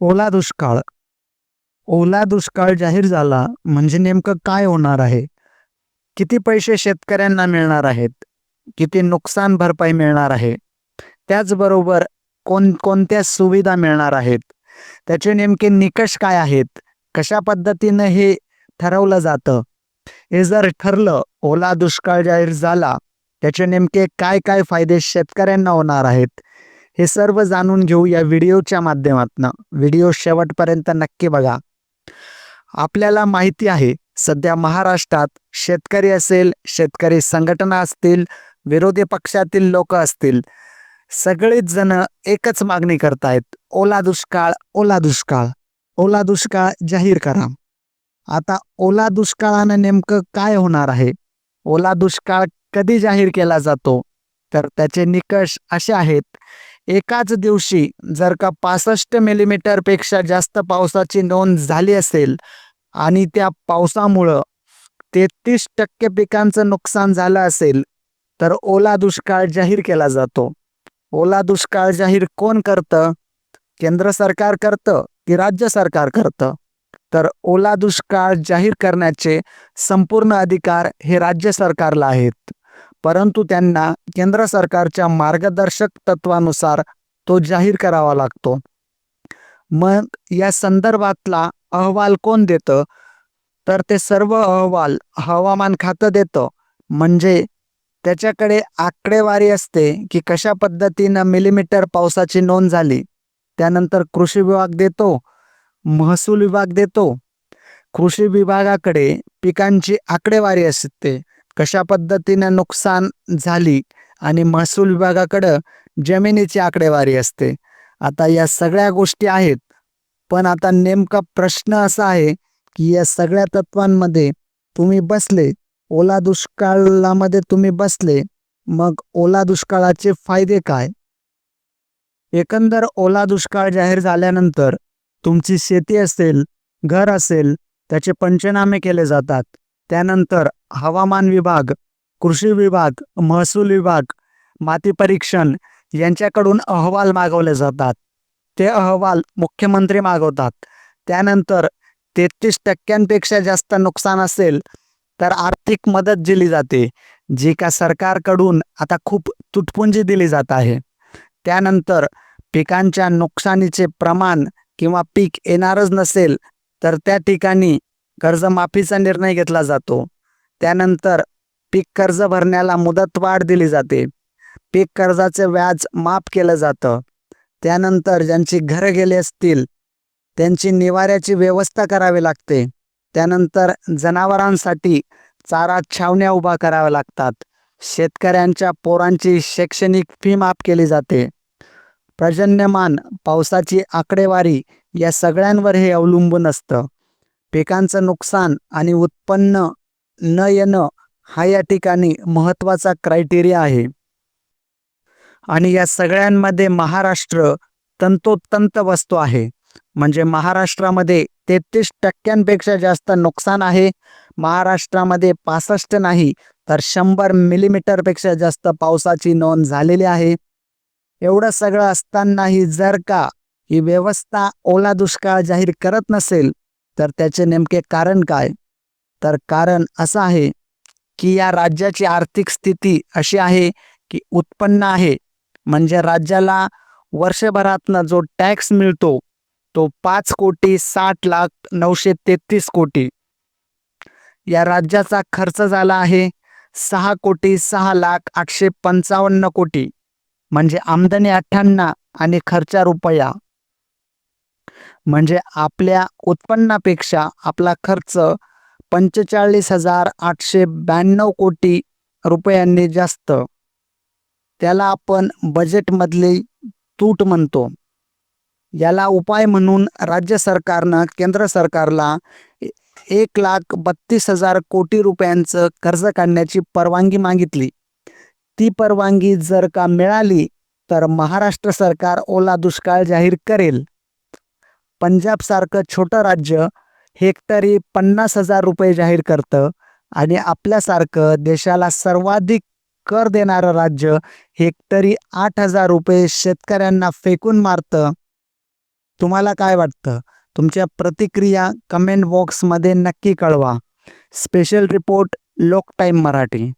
ओला दुष्काळ. ओला दुष्काळ जाहीर झाला म्हणजे नेमकं काय होणार आहे? किती पैसे शेतकऱ्यांना मिळणार आहेत? किती नुकसान भरपाई मिळणार आहे? त्याचबरोबर कोण कोणत्या सुविधा मिळणार आहेत? त्याचे नेमके निकष काय आहेत? कशा पद्धतीनं हे ठरवलं जातं? हे जर ठरलं ओला दुष्काळ जाहीर झाला त्याचे नेमके काय काय फायदे शेतकऱ्यांना होणार आहेत? हे सर्व जाणून घेऊ या व्हिडिओच्या माध्यमातून. व्हिडिओ शेवटपर्यंत नक्की बघा. आपल्याला माहिती आहे सध्या महाराष्ट्रात शेतकरी असेल शेतकरी संघटना असतील विरोधी पक्षातील लोक असतील सगळेच जण एकच मागणी करतायत ओला दुष्काळ ओला दुष्काळ. ओला दुष्काळ जाहीर करा. आता ओला दुष्काळानं नेमकं काय होणार आहे? ओला दुष्काळ कधी जाहीर केला जातो? तर त्याचे निकष असे आहेत एकाच दिवशी जर का पासष्ट मिलीमीटरपेक्षा जास्त पावसाची नोंद झाली असेल आणि त्या पावसामुळं तेहतीस टक्के पिकांचं नुकसान झालं असेल तर ओला दुष्काळ जाहीर केला जातो. ओला दुष्काळ जाहीर कोण करतं? केंद्र सरकार करतं की राज्य सरकार करतं? तर ओला दुष्काळ जाहीर करण्याचे संपूर्ण अधिकार हे राज्य सरकारला आहेत. परंतु त्यांना केंद्र सरकारच्या मार्गदर्शक तत्वानुसार तो जाहीर करावा लागतो. मग या संदर्भातला अहवाल कोण देतं? तर ते सर्व अहवाल हवामान खातं देतं. म्हणजे त्याच्याकडे आकडेवारी असते की कशा पद्धतीनं मिलीमीटर पावसाची नोंद झाली. त्यानंतर कृषी विभाग देतो महसूल विभाग देतो. कृषी विभागाकडे पिकांची आकडेवारी असते. कशा पद्धतीनं नुकसान झाली आणि महसूल विभागाकडं जमिनीची आकडेवारी असते. आता या सगळ्या गोष्टी आहेत पण आता नेमका प्रश्न असा आहे की या सगळ्या तत्वांमध्ये तुम्ही बसले ओला दुष्काळामध्ये तुम्ही बसले मग ओला दुष्काळाचे फायदे काय? एकंदर ओला दुष्काळ जाहीर झाल्यानंतर तुमची शेती असेल घर असेल त्याचे पंचनामे केले जातात. त्यानंतर हवामान विभाग कृषी विभाग महसूल विभाग माती परीक्षण यांच्याकडून अहवाल मागवले जातात. ते अहवाल मुख्यमंत्री मागवतात. त्यानंतर तेहतीस टक्क्यांपेक्षा जास्त नुकसान असेल तर आर्थिक मदत दिली जाते जी का सरकारकडून आता खूप तुटपुंजी दिली जात आहे. त्यानंतर पिकांच्या नुकसानीचे प्रमाण किंवा पीक येणारच नसेल तर त्या ठिकाणी कर्जमाफीचा निर्णय घेतला जातो. त्यानंतर पीक कर्ज भरण्याला मुदतवाढ दिली जाते. पीक कर्जाचे व्याज माफ केलं जातं. त्यानंतर ज्यांची घरं गेली असतील त्यांची निवाऱ्याची व्यवस्था करावी लागते. त्यानंतर जनावरांसाठी चारा छावण्या उभा कराव्या लागतात. शेतकऱ्यांच्या पोरांची शैक्षणिक फी माफ केली जाते. पर्जन्यमान पावसाची आकडेवारी या सगळ्यांवर हे अवलंबून असतं. पिकांचं नुकसान आणि उत्पन्न न येणं हा या ठिकाणी महत्त्वाचा क्रायटेरिया आहे. आणि या सगळ्यांमध्ये महाराष्ट्र तंतोतंत वस्तू आहे. म्हणजे महाराष्ट्रामध्ये तेहतीस टक्क्यांपेक्षा जास्त नुकसान आहे. महाराष्ट्रामध्ये पासष्ट नाही तर शंभर मिलीमीटरपेक्षा जास्त पावसाची नोंद झालेली आहे. एवढं सगळं असतानाही जर का ही व्यवस्था ओला दुष्काळ जाहीर करत नसेल तर त्याचे नेमके कारण काय? तर कारण असं आहे की या राज्याची आर्थिक स्थिती अशी आहे की उत्पन्न आहे. म्हणजे राज्याला वर्षभरातनं जो टॅक्स मिळतो तो पाच कोटी साठ लाख नऊशे तेहतीस कोटी. या राज्याचा खर्च झाला आहे सहा कोटी सहा लाख आठशे पंचावन्न कोटी. म्हणजे आमदनी अठ्ठ्याण्णव आणि खर्चा रुपया. म्हणजे आपल्या उत्पन्नापेक्षा आपला खर्च पंचेचाळीस हजार आठशे ब्याण्णव कोटी रुपयांनी जास्त. त्याला आपण बजेटमधली तूट म्हणतो. याला उपाय म्हणून राज्य सरकारनं केंद्र सरकारला एक लाख बत्तीस हजार कोटी रुपयांचं कर्ज काढण्याची परवानगी मागितली. ती परवानगी जर का मिळाली तर महाराष्ट्र सरकार ओला दुष्काळ जाहीर करेल. पंजाबसारखं छोटं राज्य हेक्टरी पन्नास हजार रुपये जाहीर करतं आणि आपल्यासारखं देशाला सर्वाधिक कर देणारं राज्य हेक्टरी आठ हजार रुपये शेतकऱ्यांना फेकून मारतं. तुम्हाला काय वाटतं? तुमच्या प्रतिक्रिया कमेंट बॉक्समध्ये नक्की कळवा. स्पेशल रिपोर्ट लोक टाईम मराठी.